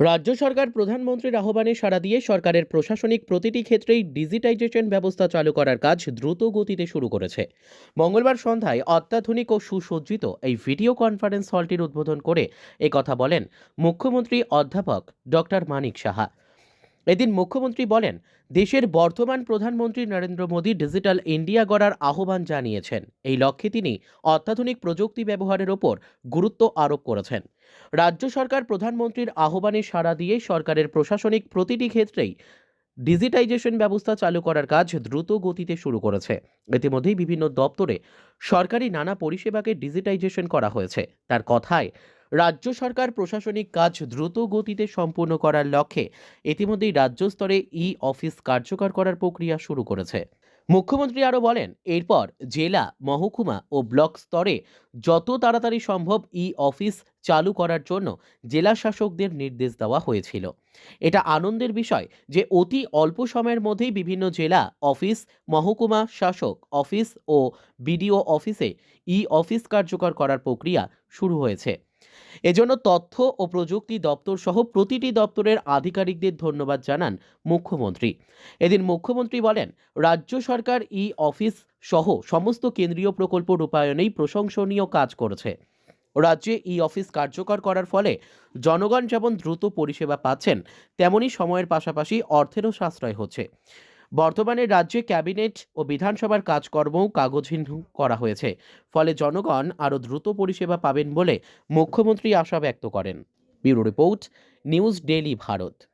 রাজ্য সরকার প্রধানমন্ত্রীর আহ্বানে সাড়া দিয়ে সরকারের প্রশাসনিক প্রতিটি ক্ষেত্রেই ডিজিটাইজেশন ব্যবস্থা চালু করার কাজ দ্রুত গতিতে শুরু করেছে। মঙ্গলবার সন্ধ্যায় অত্যাধুনিক ও সুসজ্জিত এই ভিডিও কনফারেন্স হলটির উদ্বোধন করে কথা বলেন মুখ্যমন্ত্রী অধ্যাপক ডক্টর মানিক সাহা। এদিন মুখ্যমন্ত্রী বলেন, দেশের বর্তমান প্রধানমন্ত্রী নরেন্দ্র মোদী ডিজিটাল ইন্ডিয়া গড়ার আহ্বান জানিয়েছেন। এই লক্ষ্যে তিনি অত্যাধুনিক প্রযুক্তি ব্যবহারের ওপর গুরুত্ব আরোপ করেছেন। রাজ্য সরকার প্রধানমন্ত্রীর আহ্বানে সাড়া দিয়ে সরকারের প্রশাসনিক প্রতিটি ক্ষেত্রেই ডিজিটাইজেশন ব্যবস্থা চালু করার কাজ দ্রুত গতিতে শুরু করেছে। ইতিমধ্যেই বিভিন্ন দপ্তরে সরকারি নানা পরিষেবাকে ডিজিটাইজেশন করা হয়েছে। তার কথায় রাজ্য সরকার প্রশাসনিক কাজ দ্রুত গতিতে সম্পূর্ণ করার লক্ষ্যে ইতিমধ্যেই রাজ্য স্তরে ই অফিস কার্যকর করার প্রক্রিয়া শুরু করেছে। মুখ্যমন্ত্রী আরও বলেন, এরপর জেলা, মহকুমা ও ব্লক স্তরে যত তাড়াতাড়ি সম্ভব ই অফিস চালু করার জন্য জেলা শাসকদের নির্দেশ দেওয়া হয়েছিল। এটা আনন্দের বিষয় যে অতি অল্প সময়ের মধ্যেই বিভিন্ন জেলা, অফিস, মহকুমা, শাসক অফিস ও বিডিও অফিসে ই অফিস কার্যকর করার প্রক্রিয়া শুরু হয়েছে। এজন্য তথ্য ও প্রযুক্তি দপ্তর সহ প্রতিটি দপ্তরের আধিকারিকদের ধন্যবাদ জানান মুখ্যমন্ত্রী। এদিন মুখ্যমন্ত্রী বলেন, রাজ্য সরকার ই অফিস সহ সমস্ত কেন্দ্রীয় প্রকল্প রূপায়ণেই প্রশংসনীয় কাজ করেছে। রাজ্যে ই অফিস কার্যকর করার ফলে জনগণ যেমন দ্রুত পরিষেবা পাচ্ছেন, তেমনি সময়ের পাশাপাশি অর্থেরও সাশ্রয় হচ্ছে। বর্তমানে রাজ্যে ক্যাবিনেট ও বিধানসভার কাজকর্মও কাগজহীন করা হয়েছে। ফলে জনগণ আরও দ্রুত পরিষেবা পাবেন বলে মুখ্যমন্ত্রী আশা ব্যক্ত করেন। Bureau report, news daily Bharat.